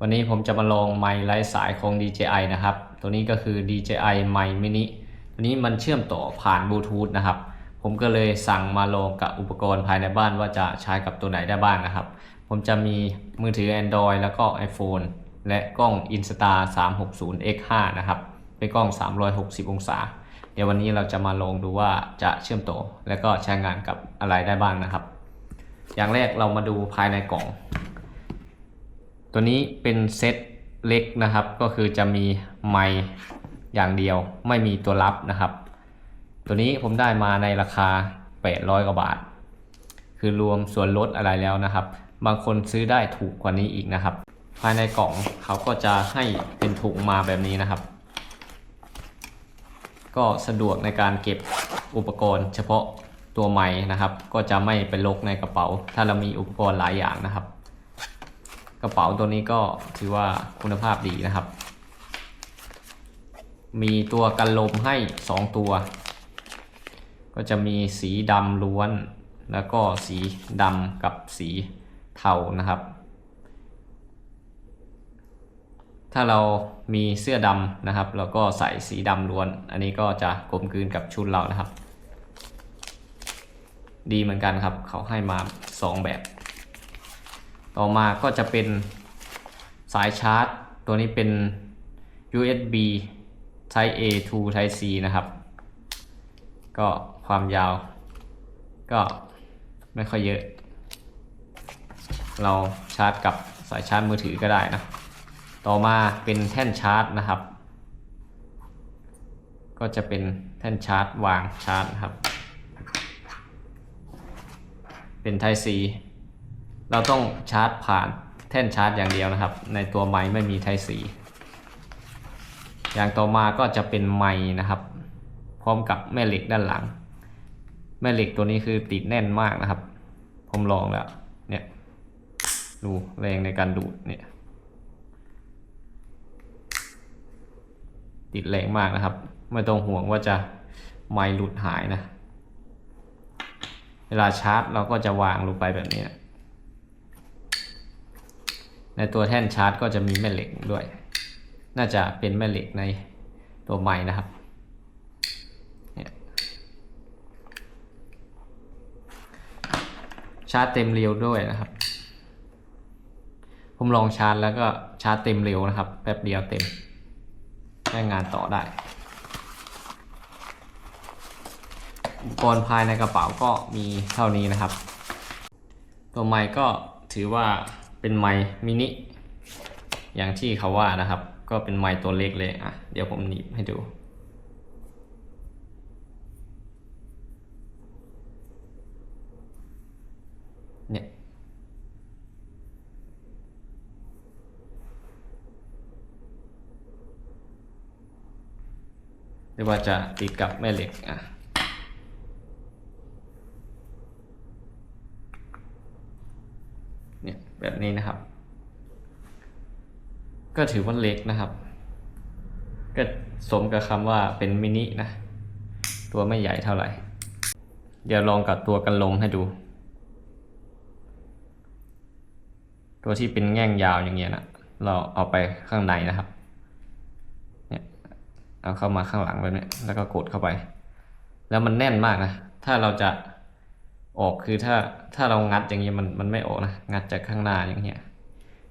วันนี้ผมจะมาลองไมค์ไร้สายของ DJI นะครับ ตัวนี้ก็คือ DJI ไมค์มินิตัวนี้มันเชื่อมต่อผ่านบลูทูธนะครับ ผมก็เลยสั่งมาลองกับอุปกรณ์ภายในบ้านว่าจะใช้กับตัวไหนได้บ้างนะครับ ผมจะมีมือถือ Android แล้วก็ iPhone และกล้อง Insta 360 X5 นะครับ เป็นกล้อง 360 องศา เดี๋ยววันนี้เราจะมาลองดูว่าจะเชื่อมต่อและก็ใช้งานกับอะไรได้บ้างนะครับ อย่างแรกเรามาดูภายในกล่อง ตัวนี้เป็นเซตเล็กนะครับ ก็คือจะมีไมค์อย่างเดียว ไม่มีตัวรับนะครับ ตัวนี้ผมได้มาในราคา 800 กว่าบาท คือรวมส่วนลดอะไรแล้วนะครับ บางคนซื้อได้ถูกกว่านี้อีกนะครับ ภายในกล่องเขาก็จะให้เป็นถุงมาแบบนี้นะครับ ก็สะดวกในการเก็บอุปกรณ์เฉพาะตัวไม้นะครับ ก็จะไม่เป็นลกในกระเป๋า ถ้าเรามีอุปกรณ์หลายอย่างนะครับ กระเป๋าตัวนี้ก็ถือว่าคุณภาพดีนะครับ มีตัวกันลมให้ 2 ตัว ก็จะมีสีดำล้วน แล้วก็สีดำกับสีเทานะครับ ถ้าเรามีเสื้อดำนะครับเราก็ใส่สีดำล้วน อันนี้ก็จะกลมกลืนกับชุดเรานะครับ ดีเหมือนกันครับ เขาให้มา 2 แบบ ต่อมาก็จะเป็นสายชาร์จ ตัวนี้เป็น USB Type A to Type C นะครับ ก็ความยาว ก็ไม่ค่อยเยอะ เราชาร์จกับสายชาร์จมือถือก็ได้นะ ต่อมาเป็นแท่นชาร์จนะครับ ก็จะเป็นแท่นชาร์จวางชาร์จครับ เป็น Type C เราต้องชาร์จผ่านแท่นชาร์จอย่างเดียวนะครับ ในตัวไม้ไม่มี Type C อย่างต่อมาก็จะเป็นไม้นะครับ พร้อมกับแม่เหล็กด้านหลัง แม่เหล็กตัวนี้คือติดแน่นมากนะครับ ผมลองแล้วเนี่ยดูแรงในการดูดเนี่ยติดแรงมากนะครับ ไม่ต้องห่วงว่าจะไม้หลุดหายนะ เวลาชาร์จเราก็จะวางลงไปแบบนี้นะ ในตัวแท่นชาร์จก็จะมีแม่เหล็กด้วย น่าจะเป็นแม่เหล็กในตัวไม้นะครับชาร์จเต็มเร็วด้วยนะครับ ผมลองชาร์จแล้วก็ชาร์จเต็มเร็วนะครับ แป๊บเดียวเต็มใช้งานต่อได้ อุปกรณ์ภายในกระเป๋าก็มีเท่านี้นะครับ ตัวไม้ก็ถือว่า เป็นไม้มินิอย่างที่เขาว่านะครับ ก็เป็นไม้ตัวเล็กเลยอะเดี๋ยวผมหนีบให้ดูเนี่ยหรือว่าจะติดกับแม่เหล็กอะ เนี่ย แบบนี้นะครับ ก็ถือว่าเล็กนะครับ ก็สมกับคำว่าเป็นมินินะ ตัวไม่ใหญ่เท่าไหร่ เดี๋ยวลองกับตัวกันลมให้ดู ตัวที่เป็นแง่งยาวอย่างเงี้ยนะเราเอาไปข้างในนะครับเนี่ยเอาเข้ามาข้างหลังแบบนี้แล้วก็กดเข้าไป แล้วมันแน่นมากนะ ถ้าเราจะ ออกคือถ้าถ้าเรางัดอย่างนี้ยมันมันไม่ออกนะงัดจากข้างหน้าอย่างเงี้ย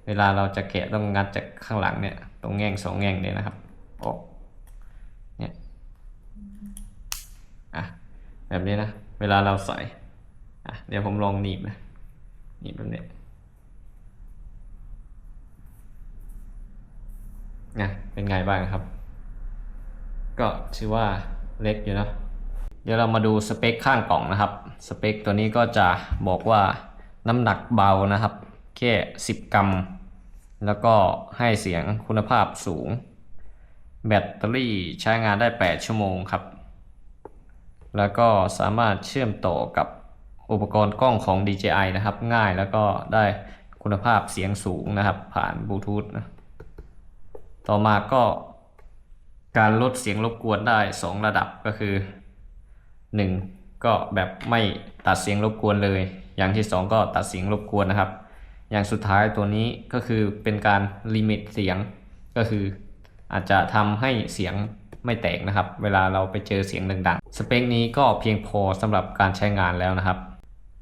เวลาเราจะแกะต้องงัดจากข้างหลังเนี่ยตรงแง่งสองแง่งเนี่ยนะครับออกเนี่ยอะแบบนี้นะเวลาเราใส่อะเดี๋ยวผมลองหนีบนะหนีบแบบนี้นะเป็นไงบ้างครับ ก็ถือว่าเล็กอยู่เนอะ เดี๋ยวเรามาดูสเปคข้างกล่องนะครับ สเปคตัวนี้ก็จะบอกว่าน้ำหนักเบานะครับ แค่ 10 กรัม แล้วก็ให้เสียงคุณภาพสูง แบตเตอรี่ใช้งานได้ 8 ชั่วโมงครับ แล้วก็สามารถเชื่อมต่อกับอุปกรณ์กล้องของ DJI นะครับ ง่ายแล้วก็ได้คุณภาพเสียงสูงนะครับ ผ่านบลูทูธนะต่อมาก็การลดเสียงรบกวนได้ 2 ระดับก็คือ 1 ก็แบบไม่ตัดเสียงรบกวนเลย อย่างที่ 2 ก็ตัดเสียงรบกวนนะครับ อย่างสุดท้ายตัวนี้ก็คือเป็นการลิมิตเสียงก็คืออาจจะทำให้เสียงไม่แตกนะครับ เวลาเราไปเจอเสียงดังๆ สเปคนี้ก็เพียงพอสำหรับการใช้งานแล้วนะครับ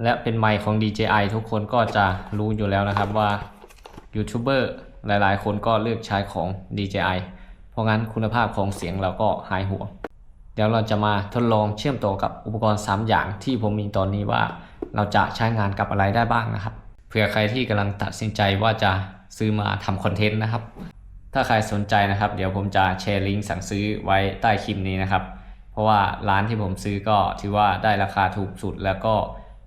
และเป็นไมค์ของ DJI ทุกคนก็จะรู้อยู่แล้วนะครับว่ายูทูบเบอร์หลายๆ คนก็เลือกใช้ของ DJI เพราะงั้นคุณภาพของเสียงเราก็หายห่วง เดี๋ยวเราจะมาทดลองเชื่อมต่อกับอุปกรณ์ 3 อย่างที่ผมมีตอนนี้ว่าเราจะใช้งานกับอะไรได้บ้างนะครับเผื่อใครที่กำลังตัดสินใจว่าจะซื้อมาทำคอนเทนต์นะครับ ถ้าใครสนใจนะครับ เดี๋ยวผมจะแชร์ลิงก์สั่งซื้อไว้ใต้คลิปนี้นะครับ เพราะว่าร้านที่ผมซื้อก็ถือว่าได้ราคาถูกสุดแล้วก็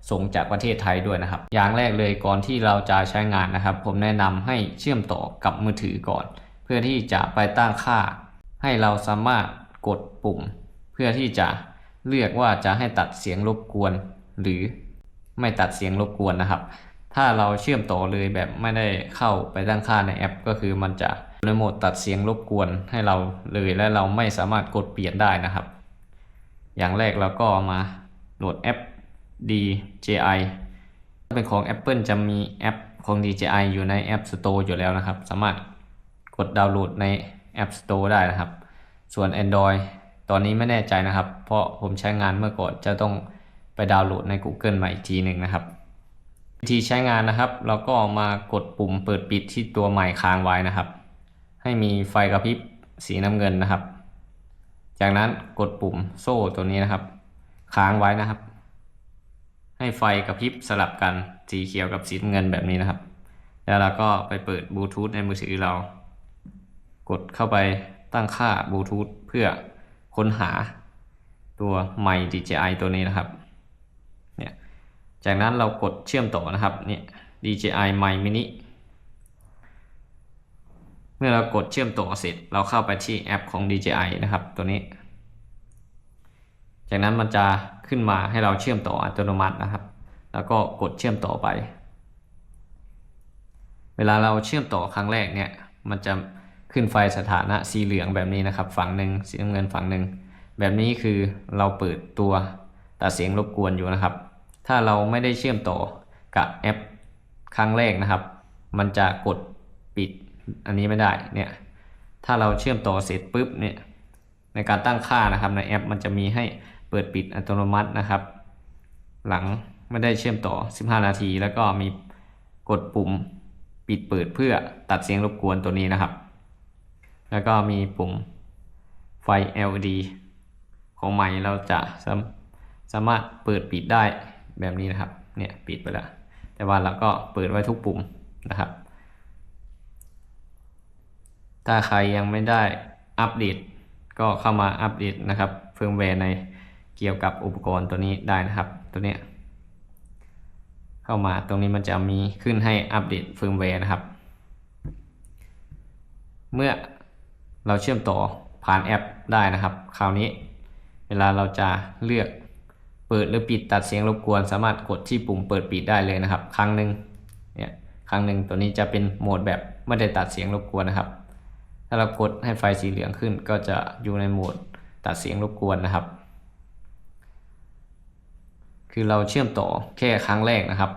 ส่งจากประเทศไทยด้วยนะครับ อย่างแรกเลยก่อนที่เราจะใช้งานนะครับ ผมแนะนำให้เชื่อมต่อกับมือถือก่อน เพื่อที่จะไปตั้งค่า ให้เราสามารถกดปุ่ม พื่อที่จะเลือกว่าจะให้ตัดเสียงรบกวน หรือไม่ตัดเสียงรบกวนนะครับ ถ้าเราเชื่อมต่อเลยแบบไม่ได้เข้าไปตั้งค่าในแอป ก็คือมันจะในโหมดตัดเสียงรบกวนให้เราเลยและเราไม่สามารถกดเปลี่ยนได้นะครับ อย่างแรกเราก็มาโหลดแอป DJI ถ้าเป็นของ Apple จะมีแอปของ DJI อยู่ใน App Store อยู่แล้วนะครับ สามารถกดดาวน์โหลดใน App Store ได้นะครับ ส่วน Android ตอนนี้ไม่แน่ใจนะครับ เพราะผมใช้งานเมื่อก่อนจะต้องไปดาวน์โหลดใน Google มาอีกทีหนึ่งนะครับ วิธีใช้งานนะครับ เราก็มากดปุ่มเปิดปิดที่ตัวใหม่ค้างไว้นะครับ ให้มีไฟกระพริบสีน้ำเงินนะครับ จากนั้นกดปุ่มโซ่ตัวนี้นะครับ ค้างไว้นะครับ ให้ไฟกระพริบสลับกันสีเขียวกับสีน้ำเงินแบบนี้นะครับ แล้วเราก็ไปเปิดบลูทูธในมือถือเรา กดเข้าไปตั้งค่าบลูทูธเพื่อ ค้นหาตัวไมค์ DJI ตัวนี้นะครับเนี่ยจากนั้นเรากดเชื่อมต่อนะครับเนี่ย DJI m i Mini เมื่อเรากดเชื่อมต่อเสร็จ เราเข้าไปที่แอปของ DJI นะครับตัวนี้ จากนั้นมันจะขึ้นมาให้เราเชื่อมต่ออัตโนมัตินะครับ แล้วก็กดเชื่อมต่อไป เวลาเราเชื่อมต่อครั้งแรกเนี่ย มันจะ ขึ้นไฟสถานะสีเหลืองแบบนี้นะครับฝั่งหนึ่งสีน้ำเงินฝั่งหนึ่งแบบนี้คือเราเปิดตัวตัดเสียงรบกวนอยู่นะครับ ถ้าเราไม่ได้เชื่อมต่อกับแอปครั้งแรกนะครับ มันจะกดปิดอันนี้ไม่ได้เนี่ยถ้าเราเชื่อมต่อเสร็จปุ๊บเนี่ยในการตั้งค่านะครับในแอป มันจะมีให้เปิดปิดอัตโนมัตินะครับ หลังไม่ได้เชื่อมต่อ 15 นาที แล้วก็มีกดปุ่มปิดเปิดเพื่อตัดเสียงรบกวนตัวนี้นะครับ แล้วก็มีปุ่มไฟ LED ของใหม่เราจะสามสามารถเปิดปิดได้แบบนี้นะครับ เนี่ยปิดไปแล้ว แต่ว่าเราก็เปิดไว้ทุกปุ่มนะครับ ถ้าใครยังไม่ได้อัปเดต ก็เข้ามาอัปเดตนะครับเฟิร์มแวร์ในเกี่ยวกับอุปกรณ์ตัวนี้ได้นะครับ ตัวเนี้ยเข้ามาตรงนี้มันจะมีขึ้นให้อัปเดตเฟิร์มแวร์นะครับ เมื่อ เราเชื่อมต่อผ่านแอปได้นะครับ คราวนี้เวลาเราจะเลือกเปิดหรือปิดตัดเสียงรบกวน สามารถกดที่ปุ่มเปิดปิดได้เลยนะครับ ครั้งหนึ่งเนี่ยครั้งหนึ่งตัวนี้จะเป็นโหมดแบบไม่ได้ตัดเสียงรบกวนนะครับ ถ้าเรากดให้ไฟสีเหลืองขึ้น ก็จะอยู่ในโหมดตัดเสียงรบกวนนะครับ คือเราเชื่อมต่อแค่ครั้งแรกนะครับ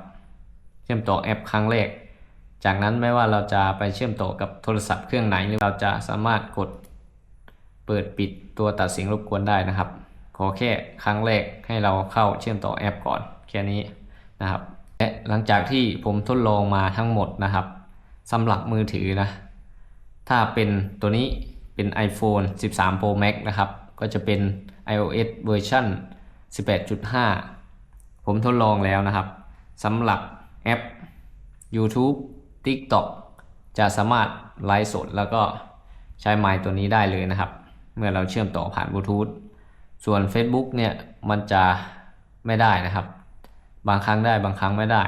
เชื่อมต่อแอปครั้งแรก จากนั้นไม่ว่าเราจะไปเชื่อมต่อกับโทรศัพท์เครื่องไหนหรือเราจะสามารถกดเปิดปิดตัวตัดเสียงรบกวนได้นะครับ ขอแค่ครั้งแรกให้เราเข้าเชื่อมต่อแอปก่อนแค่นี้นะครับและหลังจากที่ผมทดลองมาทั้งหมดนะครับสำหรับมือถือนะ ถ้าเป็นตัวนี้เป็น iPhone 13 Pro Max นะครับ ก็จะเป็น iOS เวอร์ชัน18.5 ผมทดลองแล้วนะครับสำหรับแอป YouTube TikTok จะสามารถไลฟ์สดแล้วก็ใช้ไมค์ตัวนี้ได้เลยนะครับ เมื่อเราเชื่อมต่อผ่านบลูทูธส่วน Facebook เนี่ยมันจะไม่ได้นะครับ บางครั้งได้บางครั้งไม่ได้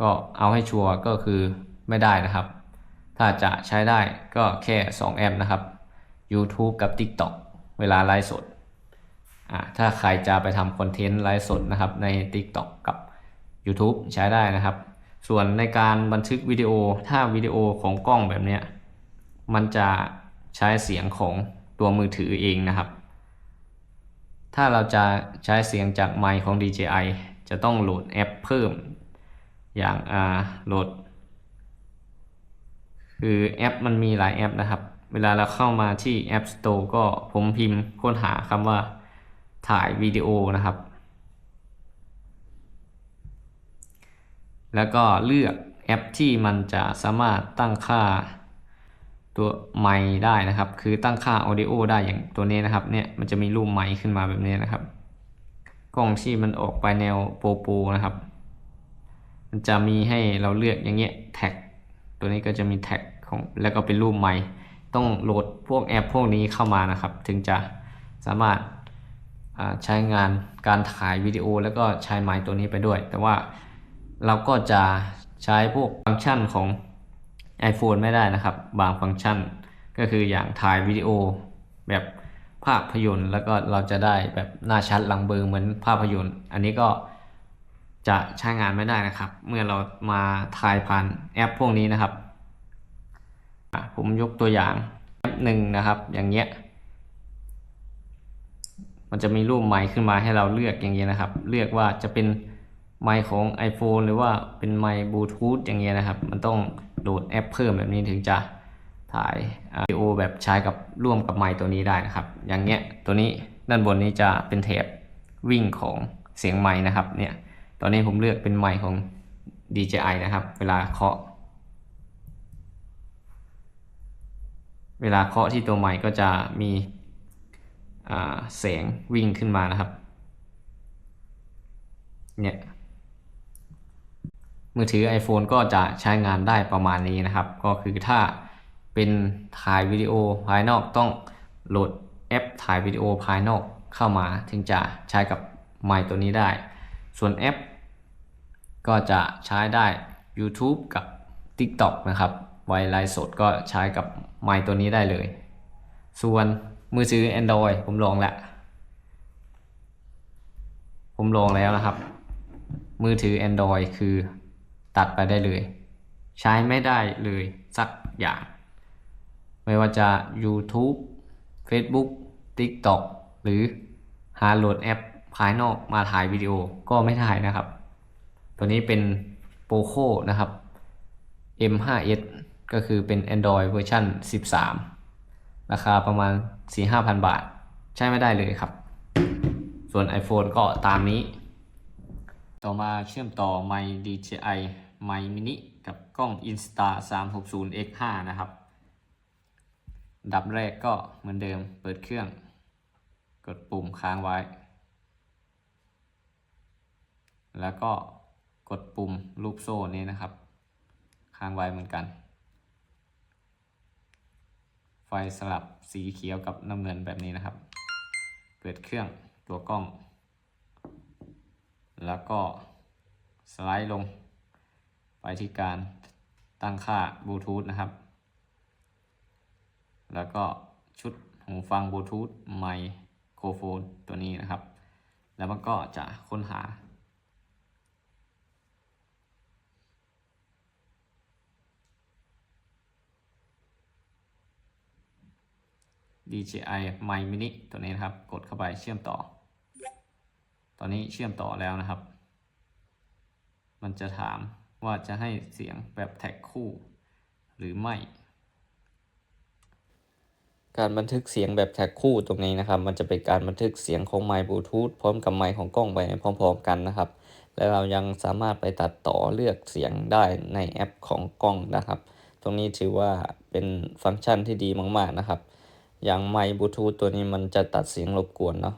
ก็เอาให้ชัวร์ก็คือไม่ได้นะครับ ถ้าจะใช้ได้ก็แค่ 2 แอปนะครับ YouTube กับ TikTok เวลาไลฟ์สดอ่าถ้าใครจะไปทำคอนเทนต์ไลฟ์สดนะครับใน TikTok กับ YouTube ใช้ได้นะครับ ส่วนในการบันทึกวิดีโอถ้าวิดีโอของกล้องแบบนี้มันจะใช้เสียงของตัวมือถือเองนะครับ ถ้าเราจะใช้เสียงจากไมค์ของ DJI จะต้องโหลดแอปเพิ่ม อย่างอ่าโหลด คือแอปมันมีหลายแอปนะครับ เวลาเราเข้ามาที่ App Store ก็ผมพิมพ์ค้นหาคำว่าถ่ายวิดีโอนะครับ แล้วก็เลือกแอปที่มันจะสามารถตั้งค่าตัวไมค์ได้นะครับ คือตั้งค่า Audio ได้อย่างตัวนี้นะครับ เนี่ยมันจะมีรูปไมค์ขึ้นมาแบบนี้นะครับ กล้องที่มันออกไปแนวโปรโปนะครับ มันจะมีให้เราเลือกอย่างเงี้ยแท็ก ตัวนี้ก็จะมีแท็กของแล้วก็เป็นรูปไมค์ต้องโหลดพวกแอปพวกนี้เข้ามานะครับ ถึงจะสามารถใช้งานการถ่ายวิดีโอแล้วก็ใช้ไมค์ตัวนี้ไปด้วย แต่ว่า เราก็จะใช้พวกฟังก์ชันของ iPhone ไม่ได้นะครับ บางฟังก์ชันก็คืออย่างถ่ายวิดีโอแบบภาพยนตร์ แล้วก็เราจะได้แบบหน้าชัดหลังเบลอเหมือนภาพยนตร์ อันนี้ก็จะใช้งานไม่ได้นะครับ เมื่อเรามาถ่ายผ่านแอปพวกนี้นะครับ ผมยกตัวอย่างแอปหนึ่งนะครับ อย่างเงี้ย มันจะมีรูปไมค์ขึ้นมาให้เราเลือกอย่างเงี้ยนะครับ เลือกว่าจะเป็น ไมค์ของ iPhone หรือว่าเป็นไมค์บลูทูธอย่างเงี้ยนะครับ มันต้องโหลดแอปเพิ่มแบบนี้ถึงจะถ่ายวิดีโอแบบใช้กับร่วมกับไมค์ตัวนี้ได้นะครับ อย่างเงี้ยตัวนี้ด้านบนนี้จะเป็นแถบวิ่งของเสียงไมค์นะครับเนี่ยตอนนี้ผมเลือกเป็นไมค์ของ DJI นะครับ เวลาเคาะ เวลาเคาะที่ตัวไมค์ก็จะมีอ่าแสงวิ่งขึ้นมานะครับเนี่ย มือถือ iPhone ก็จะใช้งานได้ประมาณนี้นะครับ ก็คือถ้าเป็นถ่ายวิดีโอภายนอกต้องโหลดแอปถ่ายวิดีโอภายนอกเข้ามาถึงจะใช้กับไมค์ตัวนี้ได้ ส่วนแอป ก็จะใช้ได้ YouTube กับ TikTok นะครับ ไวไลฟ์สดก็ใช้กับไมค์ตัวนี้ได้เลย ส่วนมือถือ Android ผมลองแล้ว ผมลองแล้วนะครับ มือถือ Android คือ ตัดไปได้เลย ใช้ไม่ได้เลยสักอย่าง ไม่ว่าจะ YouTube Facebook TikTok หรือหาโหลดแอปภายนอกมาถ่ายวิดีโอก็ไม่ได้นะครับ ตัวนี้เป็น Poco นะครับ M5s ก็คือเป็น Android เวอร์ชัน13 ราคาประมาณ 4-5,000 บาท ใช้ไม่ได้เลยครับ ส่วน iPhone ก็ตามนี้ ต่อมาเชื่อมต่อไมค์ DJI ไมค์ mini กับกล้อง Insta 360 X5 นะครับ ดับแรกก็เหมือนเดิมเปิดเครื่อง กดปุ่มค้างไว้ แล้วก็กดปุ่มรูปโซ่นี้นะครับ ค้างไว้เหมือนกัน ไฟสลับสีเขียวกับน้ำเงินแบบนี้นะครับ เปิดเครื่องตัวกล้อง แล้วก็สไลด์ลง ไปที่การตั้งค่าบลูทูธนะครับ แล้วก็ชุดหูฟังบลูทูธไมโครโฟนตัวนี้นะครับ แล้วมันก็จะค้นหา DJI My Mini ตัวนี้นะครับ กดเข้าไปเชื่อมต่อ ตอนนี้เชื่อมต่อแล้วนะครับ มันจะถาม ว่าจะให้เสียงแบบแท็กคู่หรือไม่ การบันทึกเสียงแบบแท็กคู่ตรงนี้นะครับ มันจะเป็นการบันทึกเสียงของไมค์บลูทูธพร้อมกับไมค์ของกล้องไปพร้อม ๆ กันนะครับ และเรายังสามารถไปตัดต่อเลือกเสียงได้ในแอปของกล้องนะครับ ตรงนี้ถือว่าเป็นฟังก์ชันที่ดีมากๆนะครับ อย่างไมค์บลูทูธตัวนี้มันจะตัดเสียงรบกวนเนาะ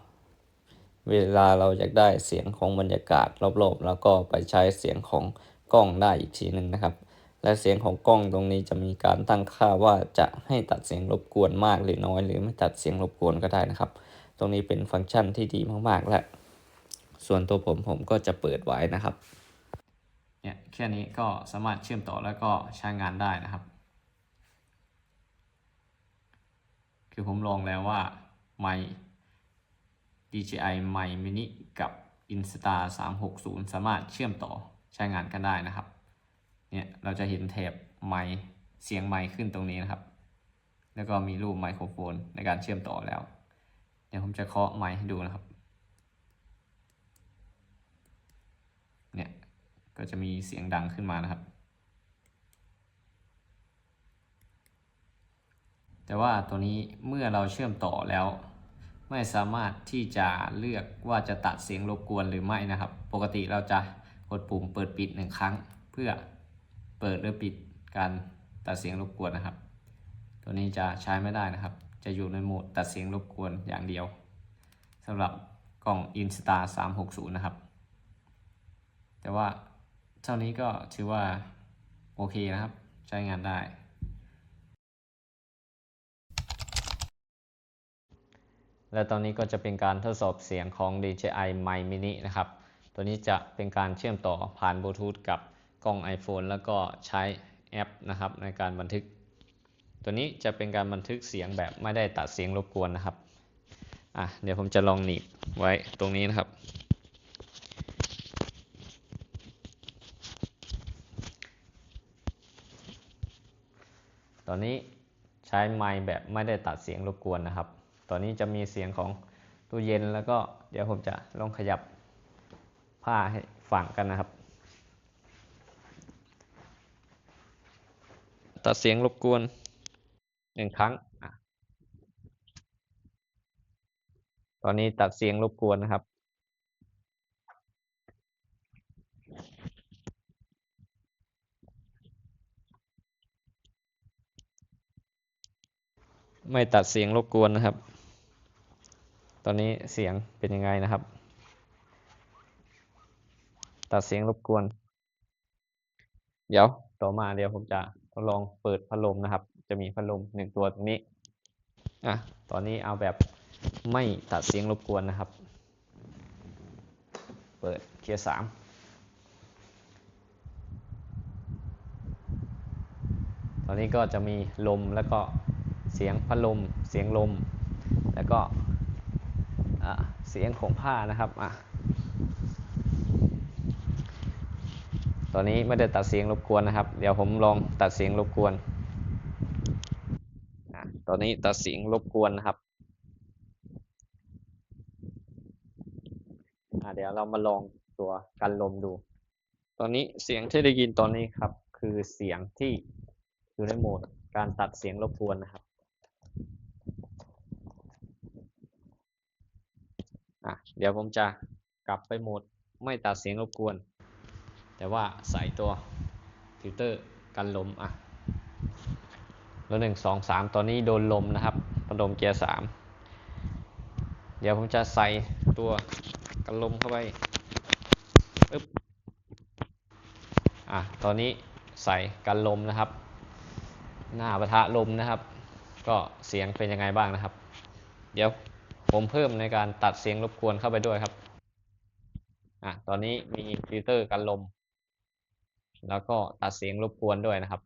เวลาเราอยากได้เสียงของบรรยากาศรอบๆ แล้วก็ไปใช้เสียงของ กล้องได้อีกทีหนึ่งนะครับ และเสียงของกล้องตรงนี้จะมีการตั้งค่าว่าจะให้ตัดเสียงรบกวนมากหรือน้อย หรือไม่ตัดเสียงรบกวนก็ได้นะครับ ตรงนี้เป็นฟังก์ชันที่ดีมากๆ และ ส่วนตัวผมผมก็จะเปิดไว้นะครับเนี่ยแค่นี้ก็สามารถเชื่อมต่อแล้วก็ใช้งานได้นะครับ คือผมลองแล้วว่าไมค์ DJI ไมค์ mini กับ Insta 360 สามารถเชื่อมต่อ ใช้งานกันได้นะครับ เนี่ยเราจะเห็นแถบไมค์เสียงไมค์ขึ้นตรงนี้นะครับ แล้วก็มีรูปไมโครโฟนในการเชื่อมต่อแล้ว เดี๋ยวผมจะเคาะไมค์ให้ดูนะครับ เนี่ยก็จะมีเสียงดังขึ้นมานะครับ แต่ว่าตัวนี้เมื่อเราเชื่อมต่อแล้ว ไม่สามารถที่จะเลือกว่าจะตัดเสียงรบกวนหรือไม่นะครับ ปกติเราจะ กดปุ่มเปิดปิดหนึ่งครั้ง เพื่อเปิดหรือปิดการตัดเสียงรบกวนนะครับ ตัวนี้จะใช้ไม่ได้นะครับ จะอยู่ในโหมดตัดเสียงรบกวนอย่างเดียวสำหรับกล่อง Insta 360 นะครับ แต่ว่าเท่านี้ก็ถือว่าโอเคนะครับ ใช้งานได้และตอนนี้ก็จะเป็นการทดสอบเสียงของ DJI Mic Mini นะครับ ตัวนี้จะเป็นการเชื่อมต่อผ่านบลูทูธกับกล้อง iPhone แล้วก็ใช้แอปนะครับในการบันทึก ตัวนี้จะเป็นการบันทึกเสียงแบบไม่ได้ตัดเสียงรบกวนนะครับอะเดี๋ยวผมจะลองหนีบไว้ตรงนี้นะครับ ตอนนี้ใช้ไมค์แบบไม่ได้ตัดเสียงรบกวนนะครับ ตอนนี้จะมีเสียงของตู้เย็นแล้วก็เดี๋ยวผมจะลองขยับ ผ้าให้ฟังกันนะครับ ตัดเสียงรบกวนหนึ่งครั้ง ตอนนี้ตัดเสียงรบกวนนะครับไม่ตัดเสียงรบกวนนะครับ ตอนนี้เสียงเป็นยังไงนะครับ ตัดเสียงรบกวน เดี๋ยวต่อมาเดี๋ยวผมจะทดลองเปิดพัดลมนะครับ จะมีพัดลมหนึ่งตัวตรงนี้อะตอนนี้เอาแบบไม่ตัดเสียงรบกวนนะครับ เปิดเกียร์สามตอนนี้ก็จะมีลมแล้วก็เสียงพัดลม เสียงลม แล้วก็อะเสียงของผ้านะครับอะ ตอนนี้ไม่ได้ตัดเสียงรบกวนนะครับ เดี๋ยวผมลองตัดเสียงรบกวนตอนนี้ตัดเสียงรบกวนนะครับเดี๋ยวเรามาลองตัวกันลมดู ตอนนี้เสียงที่ได้ยินตอนนี้ครับ คือเสียงที่อยู่ในโหมดการตัดเสียงรบกวนนะครับเดี๋ยวผมจะกลับไปโหมดไม่ตัดเสียงรบกวน แต่ว่าใส่ตัวฟิลเตอร์กันลมอะแล้วหนึ่งสองสามตอนนี้โดนลมนะครับพัดลมเกียร์สามเดี๋ยวผมจะใส่ตัวกันลมเข้าไปปึ๊บอะตอนนี้ใส่กันลมนะครับ หน้าปะทะลมนะครับ ก็เสียงเป็นยังไงบ้างนะครับ เดี๋ยวผมเพิ่มในการตัดเสียงรบกวนเข้าไปด้วยครับอะตอนนี้มีฟิลเตอร์กันลม แล้วก็ตัดเสียงรบกวนด้วยนะครับ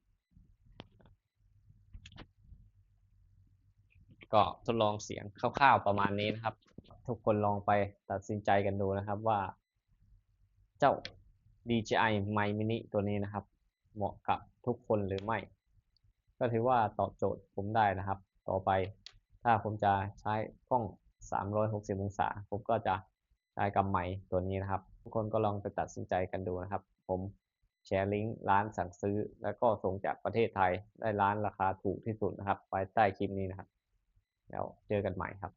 ก็ทดลองเสียงคร่าวๆประมาณนี้นะครับ ทุกคนลองไปตัดสินใจกันดูนะครับว่า เจ้า DJI Mic Mini ตัวนี้นะครับ เหมาะกับทุกคนหรือไม่ ก็ถือว่าตอบโจทย์ผมได้นะครับ ต่อไปถ้าผมจะใช้กล้อง 360 องศา ผมก็จะใช้กับไมค์ตัวนี้นะครับ ทุกคนก็ลองไปตัดสินใจกันดูนะครับ ผม ชร์ลิงก์ร้านสั่งซื้อ แล้วก็ส่งจากประเทศไทยได้ร้านราคาถูกที่สุดนะครับไว้ใต้คลิปนี้นะครับ แล้วเจอกันใหม่ครับ